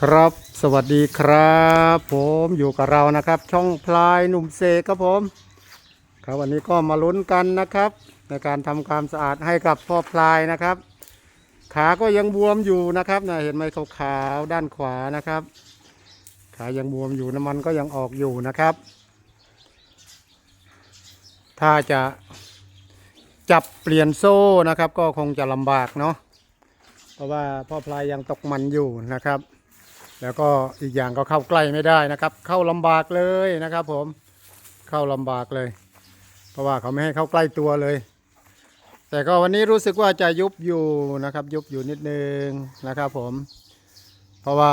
ครับ สวัสดีครับ ผมอยู่กับเรานะครับ ช่องพลายหนุ่มเสกครับผม ครับวันนี้ก็มาลุ้นกันนะครับ ในการทำความสะอาดให้กับพ่อพลายนะครับ ขาก็ยังบวมอยู่นะครับนะเห็นไหมขาวๆด้านขวานะครับ ขายังบวมอยู่น้ำมันก็ยังออกอยู่นะครับ ถ้าจะจับเปลี่ยนโซ่นะครับ ก็คงจะลำบากเนาะเพราะว่าพ่อพลายยังตกมันอยู่นะครับ แล้วก็อีกอย่างก็เข้าใกล้ไม่ได้นะครับ เข้าลำบากเลยนะครับ ผมเข้าลำบากเลย เพราะว่าเขาไม่ให้เข้าใกล้ตัวเลย แต่ก็วันนี้รู้สึกว่าจะยุบอยู่นะครับ ยุบอยู่นิดนึงนะครับ ผม เพราะว่า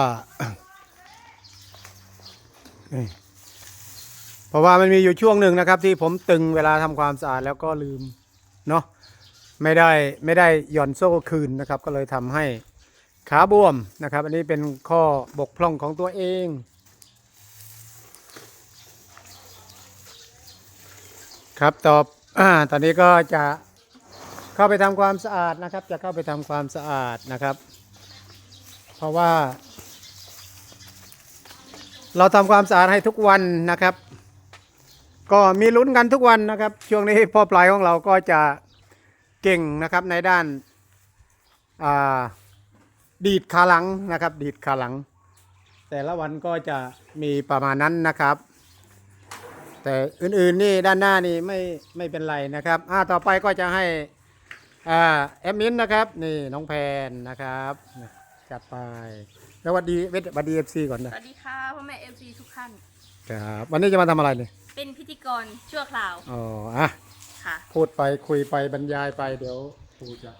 เพราะว่ามันมีอยู่ช่วงหนึ่งนะครับ ที่ผมตึงเวลาทำความสะอาดแล้วก็ลืมเนาะไม่ได้ไม่ได้หย่อนโซ่คืนนะครับ ก็เลยทำให้ ขาบวมนะครับ อันนี้เป็นข้อบกพร่องของตัวเอง ครับตอบอตอนนี้ก็จะเข้าไปทำความสะอาดนะครับ จะเข้าไปทำความสะอาดนะครับ เพราะว่า เราทำความสะอาดให้ทุกวันนะครับ ก็มีลุ้นกันทุกวันนะครับ ช่วงนี้พ่อปลายของเราก็จะเก่งนะครับในด้านอ่า ดีดขาหลังนะครับ ดีดขาหลัง แต่ละวันก็จะมีประมาณนั้นนะครับ แต่อื่นๆนี่ด้านหน้านี่ไม่ไม่เป็นไรนะครับอ่าต่อไปก็จะให้อ่าแอมมินนะครับ นี่น้องแพนนะครับจัดไปแล้วหวัดดีเวทหวัดดีเอฟซีก่อนสนะวัสดีค่ะพ่อแม่เอฟซีทุกท่านครับวันนี้จะมาทำอะไรเนี่ยเป็นพิธีกรชั่วคราวอ๋ออะค่ะพูดไปคุยไปบรรยายไปเดี๋ยวครูจะ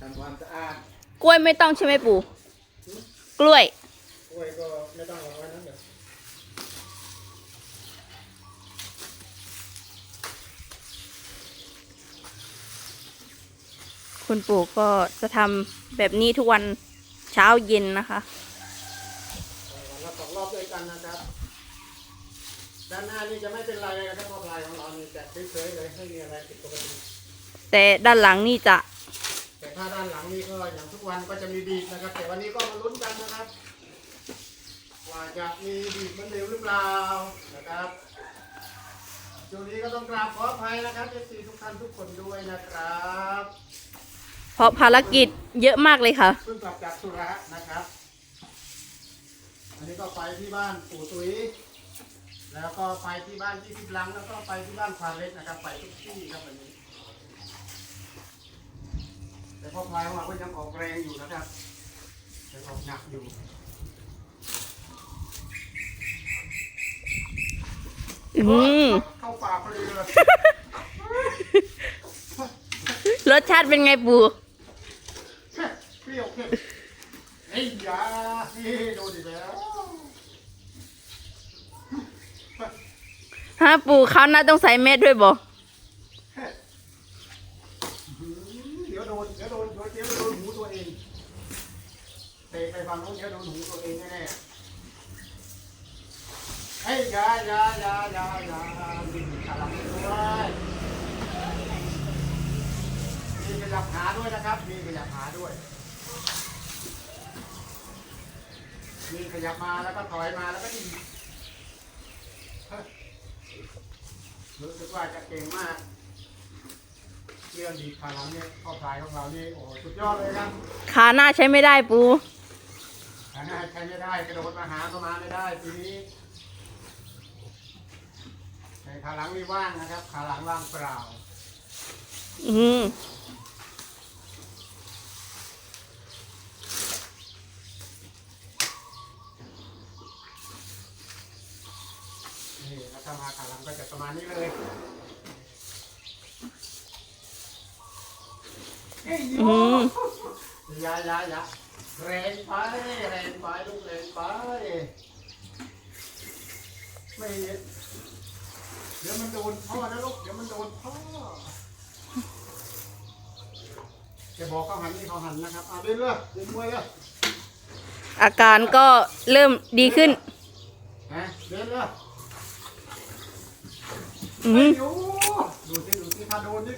ทำความสะอาด กล้วยไม่ต้องใช่ไหมปู่ กล้วย กล้วยก็ไม่ต้องเอาไว้นั้นเดี๋ยวคุณปู่ก็จะทำแบบนี้ทุกวันเช้าเย็นนะคะวันละสองรอบด้วยกันนะครับ ด้านหน้านี่จะไม่เป็นไรเลยนะครับเพราะลายของเรานี่จะเฉยๆเลยไม่มีอะไรผิดปกติ แต่ด้านหลังนี่จะแต่ ถ้าด้านหลังนี่ก็อย่างทุกวันก็จะมีดีดนะครับ แต่วันนี้ก็มาลุ้นกันนะครับ ว่าจะมีดีดเหมันเร็วหรือเปล่านะครับช่วงนี้ก็ต้องกราบขออภัยนะครับเอฟซีทุกท่านทุกคนด้วยนะครับเพราะภารกิจเยอะมากเลยค่ะ เพิ่งกลับจากสุระนะครับ อันนี้ก็ไปที่บ้านปู่ตุ้ยแล้วก็ไปที่บ้านที่พิบลังแล้วก็ไปที่บ้านควานเล็กนะครับ ไปทุกที่ครับวันนี้ แต่พ่อพลายของเราก็ยังออกแรงอยู่นะครับยังออกหนักอยู่อืมเข้าป่าพอดีเลยรสชาติเป็นไงปู่เปรี้ยวเผ็ดไอ้ยานี่โดนอีกแล้วฮะปู่เขาวหน่าต้องใส่เม็ดด้วยบ่ เดี๋ยวโดนเดี๋ยวโดนเดี๋ยวโดนหูตัวเองเตะ ไปฝั่งโน้นเดี๋ยวโดนหูตัวเองแน่ๆไอ้ยยายายายายาดินขาหลังด้วยมีขยับขาด้วยนะครับ มีขยับขาด้วย มีขยับมาแล้วก็ถอยมาแล้วก็ดีดเฮ้ยรู้สึกว่าจะเก่งมากเรื่องดีขาหลังเนี่ยข้อพลายของเรานี่โอ้โหสุดยอดเลยครับ ขาหน้าใช้ไม่ได้ปู ขาหน้าใช้ไม่ได้กระโดดมาหาก็มาไม่ได้ทีนี้แต่ขาหลังนี่ว่างนะครับ ขาหลังว่างเปล่า อืมนี่แล้วถ้ามาขาหลังก็จะประมาณนี้เลยเฮ้ยโยอืมอยาอยาอยา แรงไปแรงไปลูกแรงไปไม่เดี๋ยวมันโดนพ่อนะลูกเดี๋ยวมันโดนพ่อจะบอกเขาหันนี่เขาหันนะครับอะเดินเลยเดินมวยเลยอาการก็เริ่มดีขึ้นนะเดินเลยอืมโอ้ดูสิดูสิถ้าโดนนี่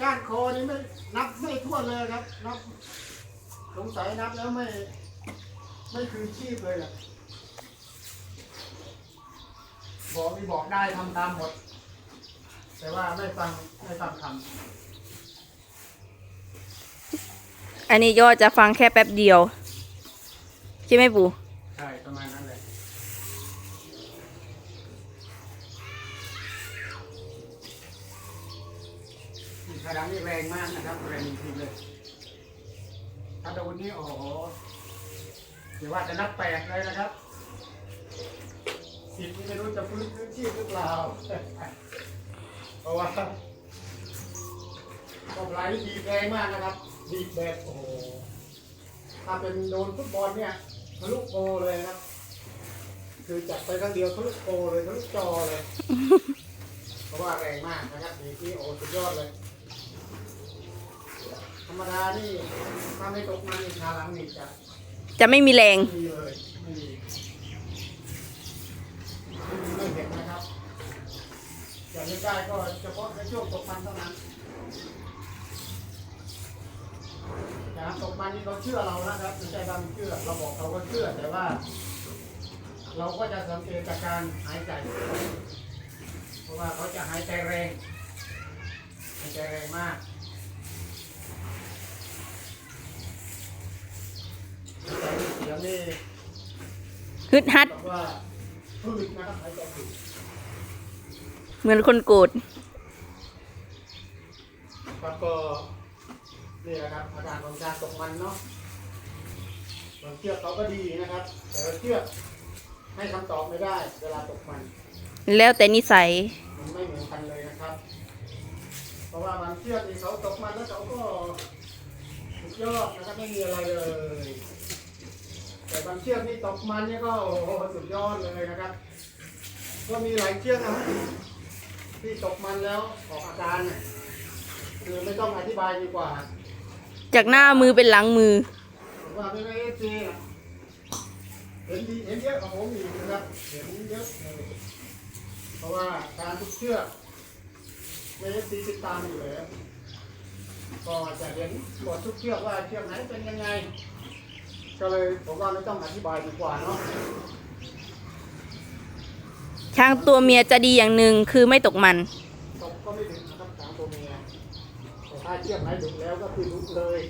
ก้านคอนี่ไม่นับไม่ทั่วเลยครับนับ สงสัยนับแล้วไม่ ไม่คือชีพเลยแหละบอกนี่บอกได้ทำตามหมด แต่ว่าไม่ฟังไม่ฟังคอันนี้ยอดจะฟังแค่แป๊บเดียว ใช่ไหมปู่ำใช่ประมาณนั้นเลยนี่ขนาดนี้แรงมากนะครับแรงจริงๆเลย ถ้าโดนนี่โอ้โหเดี๋ยวว่าจะนับแปดเลยนะครับสิบนี่ไม่รู้จะฟื้นคืนชีพหรือเปล่าเพราะว่าก็ไหลดีแรงมากนะครับ ดีแบบโอ้โหถ้าเป็นโดนฟุตบอลเนี่ยทะลุโกเลยนะครับ คือจับไปครั้งเดียวทะลุโกเลยทะลุจอเลย เพราะว่าแรงมากนะครับดีที่โอ้สุดยอดเลย รรมดานี่ถ้าไม่ตกมันนี่ขาหลังนี่จะจะไม่มีแรงไม่มีเลยไม่มีไม่มีไม่เห็นนะครับอย่างนี้ได้ก็เฉพาะในช่วงตกมันเท่านั้นอย่างตกมันนี่เขาเชื่อเรานะครับไม่ใช่ว่าไม่เชื่อเราบอกเขาก็เชื่อแต่ว่า เราก็จะสังเกตจากการหายใจ เพราะว่าเขาจะหายใจแรงหายใจแรงมาก เสี ยงนี่ฮึดฮัดแบบว่าพืดนะครับหายใจพืดเหมือนคนโกรธครับก็นี่แหละครับอาการของการตกมันเนาะบางเชือกเขาก็ดีนะครับ แต่บางเชือกให้คำตอบไม่ได้ เวลาตกมัน แล้วแต่นิสัย มันไม่เหมือนกันเลยนะครับ เพราะว่าบางเชือกนี่เขาตกมันแล้วเขาก็สุดยอดนะครับไม่มีอะไรเลย แต่บางเชือกนี่ตกมันเนี่ยก็โอ้โหสุดยอดเลยนะครับ ก็มีหลายเชือกนะที่ตกมันแล้วออกอาการเนี่ยคือไม่ต้องอธิบายดีกว่า จากหน้ามือเป็นหลังมือผมว่าไม่ได้เอฟซีเห็นดีเห็นเยอะกว่าผมอีกนะครับเห็นเยอะเลยเพราะว่าการทุกเชือกไม่เอฟซีติดตามอยู่แล้วก็จะเห็นหมดทุกเชือกว่าเชือกไหนเป็นยังไง ก็เลยผมว่าไม่ต้องอธิบายดีกว่าเนาะช้างตัวเมียจะดีอย่างหนึ่งคือไม่ตกมัน ตกก็ไม่ถึงนะครับสามตัวเมียแต่ถ้าเชือกไหนดุแล้วก็คือดุเลย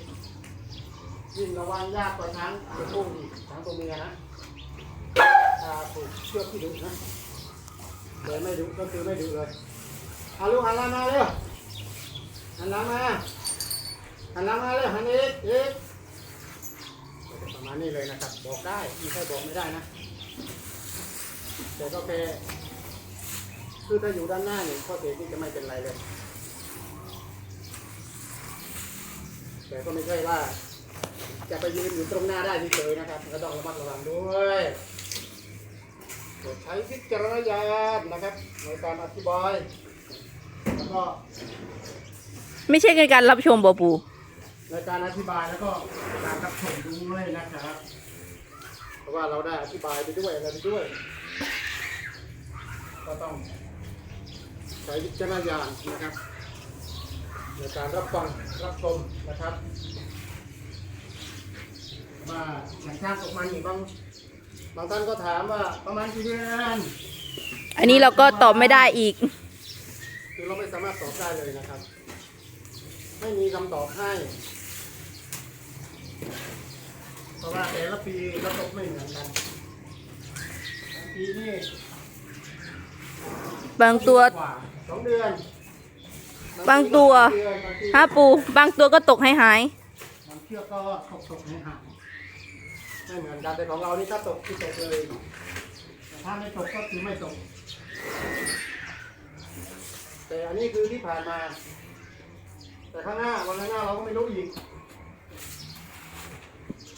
ยิ่งระวังยากกว่าช้างตัวผู้อีกช้างตัวเมียนะถ้าถูกเชือกที่ดุนะเลยไม่ดุก็คือไม่ดุเลยเอาลูกหันหลังมาเร็วหันหลังมาหันหลังมาเร็วหันเอกเอกประ มานี้เลยนะครับ บอกได้ไม่ใช่บอกไม่ได้นะ แต่ก็แค่คือถ้าอยู่ด้านหน้าเนี่ยข้อเสียที่จะไม่เป็นไรเลย แต่ก็ไม่ใช่ว่า จะไปยืนอยู่ตรงหน้าได้เฉยๆนะครับ ก็ต้องระมัดระวังด้วยโปรดใช้วิจารณญาณนะครับในการอธิบาย แล้วก็ ไม่ใช่การรับชมบอปู ในการอธิบายแล้วก็การรับชมด้วยนะครับ เพราะว่าเราได้อธิบายไปด้วยอะไรไปด้วย ก็ต้องใช้วิจารณญาณนะครับ ในการรับฟังรับชมนะครับว่าอย่างช่างตกมันนี่บางบางท่านก็ถามว่าประมาณกี่เดือนอันนี้เราก็ตอบไม่ได้อีก คือเราไม่สามารถตอบได้เลยนะครับ ไม่มีคำตอบให้เพ ราะว่าแต่ละปีระบบไม่เหมือนกันบางปีนี่บางตัวกว่าสองเดือนบางตัวเดือนบางทีฮะปู บางตัวก็ตกให้หายบางเชือกก็ตกตกไม่ห่างไม่เหมือนกันแต่ของเรานี่ถ้าตกคือตกเลยแต่ถ้าไม่ตกก็คือไม่ตก แต่อันนี้คือที่ผ่านมา แต่ข้างหน้าวันข้างหน้าเราก็ไม่รู้อีกเพ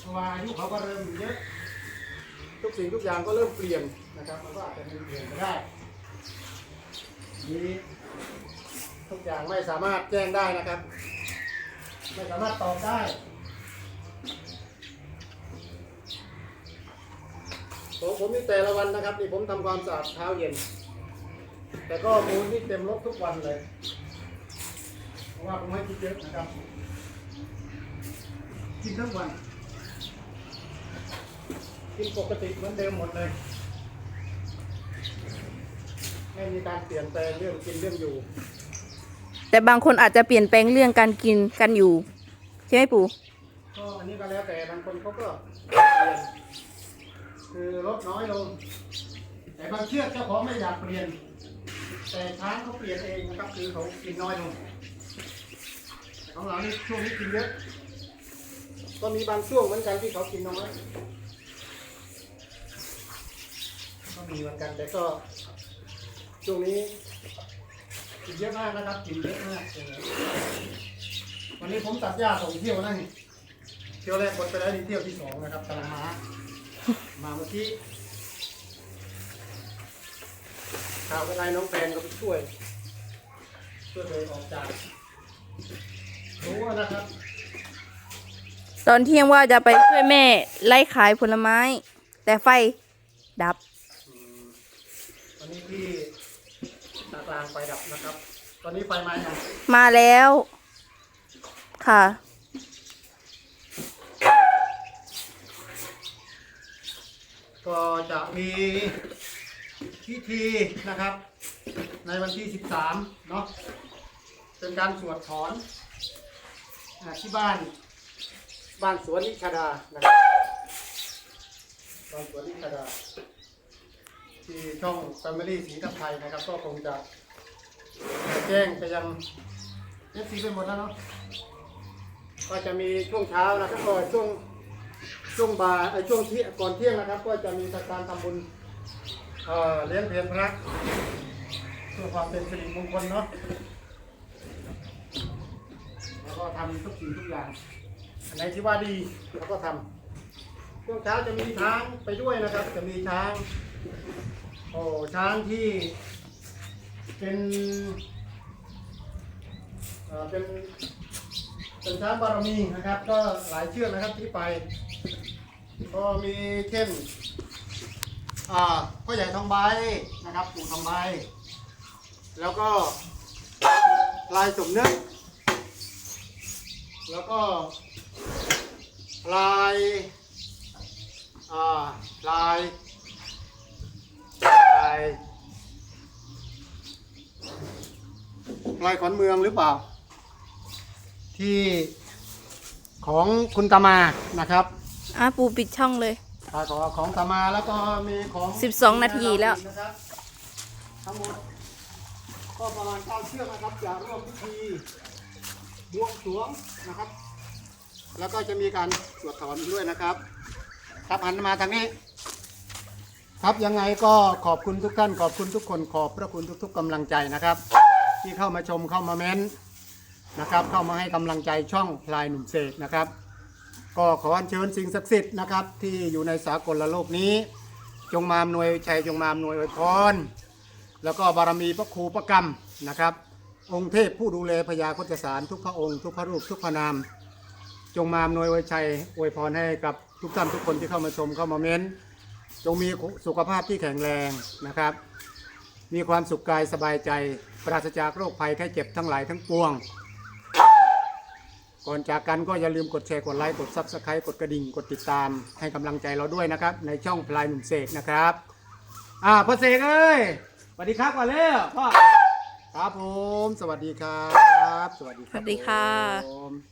ราะว่าอายุเขาก็เริ่มเยอะ ทุกสิ่งทุกอย่างก็เริ่มเปลี่ยนนะครับมันก็อาจจะมีเปลี่ยนไปได้นี้ทุกอย่างไม่สามารถแจ้งได้นะครับ ไม่สามารถตอบได้ของผมนี่แต่ละวันนะครับนี่ผมทำความสะอาดเช้าเย็น แต่ก็มูลนี่เต็มรถทุกวันเลย เพราะว่าผมให้กินเยอะนะครับกินทั้งวัน กินปกติเหมือนเดิมหมดเลย ไม่มีการเปลี่ยนแปลงเรื่องกินเรื่องอยู่ แต่บางคนอาจจะเปลี่ยนแปลงเรื่องการกินกันอยู่ ใช่ไหมปู่ก็อันนี้ก็แล้วแต่บางคนเขาก็เปลี่ยนคือลดน้อยลง แต่บางเชือกเจ้าของไม่อยากเปลี่ยน แต่ช้างเขาเปลี่ยนเองนะครับคือเขากินน้อยลงแต่ของเรานี่ช่วงนี้กินเยอะก็มีบางช่วงเหมือนกันที่เขากินน้อยก็ มีเหมือนกัน แต่ก็ช่วงนี้กินเยอะมากนะครับกินเยอะมากวันนี้ผมตัดหญ้าส่งเที่ยวนะเที่ยวแรกหมดไปแล้วนี่เที่ยวที่สองนะครับกำลังมามาเมื่อกี้ข่าวอะไรน้องแฟนก็ไปช่วย ช่วยเลยออกจากรู้นะครับ ตอนเที่ยงว่าจะไปช่วยแม่ไล่ขายผลไม้ แต่ไฟดับ นนี้ที่ตากลางไฟดับนะครับ ตอนนี้ไฟไหม้ยังมาแล้ว ค่ะ ก็จะมีพิธีนะครับ ในวันที่ 13 เนาะเป็นการสวดถอนอาที่บ้าน บ้านสวนนิชาดานะครับบ้านสวนนิชาดา ที่ช่อง Family สีทับไทยนะครับ ก็คงจะแจ้งไปยังเอฟซีไปหมดแล้วเนาะก็จะมีช่วงเช้านะครับก็ช่วงช่วงบ่ายเอ่อช่วงที่ก่อนเที่ยงนะครับ ก็จะมีการทำบุญเอ่อเลี้ยงเพลพระเพื่อความเป็นสิริมงคลเนาะแล้วก็ทำทุกสิ่งทุกอย่างอันไหนที่ว่าดีเราก็ทำช่วงเช้าจะมีช้างไปด้วยนะครับ จะมีช้าง โอ้ช้างที่เป็นเอ่อเป็นเป็นช้างบารมีนะครับ ก็หลายเชือกนะครับที่ไป ก็มีเช่นอ่าพ่อใหญ่ทองใบนะครับปู่ทองใบแล้วก็ลายสมนึกแล้วก็ลายอ่าลายายลายขอนเมืองหรือเปล่า ที่ของคุณตามานะครับอะปูปิดช่องเลยขายของของตามาแล้วก็มีของ12นาทีแล้ว นะครับทั้งหมดก็ประมาณเก้าเชือกนะครับจะร่วมพิธีบวงสรวงนะครับ แล้วก็จะมีการสวดถอนด้วยนะครับ ครับหันมาทางนี้ ครับยังไงก็ขอบคุณทุกท่าน ขอบคุณทุกคนขอบพระคุณทุก ๆกำลังใจนะครับ ที่เข้ามาชมเข้ามาเม้นต์นะครับ เข้ามาให้กำลังใจช่องพลายหนุ่มเสกนะครับ ก็ขออัญเชิญสิ่งศักดิ์สิทธิ์นะครับ ที่อยู่ในสากลโลกนี้ จงมาอำนวยชัยจงมาอำนวยอวยพรแล้วก็บารมีพระครูพระกรรมนะครับ องค์เทพผู้ดูแลพญาโคจสารทุกพระองค์ทุกพระรูปทุกพระนาม จงมาอำนวยอวยชัยอวยพรให้กับทุกท่านทุกคนที่เข้ามาชมเข้ามาเม้น จงมีสุขภาพที่แข็งแรงนะครับ มีความสุขกายสบายใจ ปราศจากโรคภัยไข้เจ็บทั้งหลายทั้งปวง ก่อนจากกันก็อย่าลืมกดแชร์กดไลค์กดซับสไครต์กดกระดิ่งกดติดตามให้กำลังใจเราด้วยนะครับ ในช่องพลายหนุ่มเสกนะครับ อ่าพ่อเสกเอ้ยสวัสดีครับก่อนเร็วพ่อครับผม สวัสดีครับ สวัสดีครับสวัสดีค่ะ ผม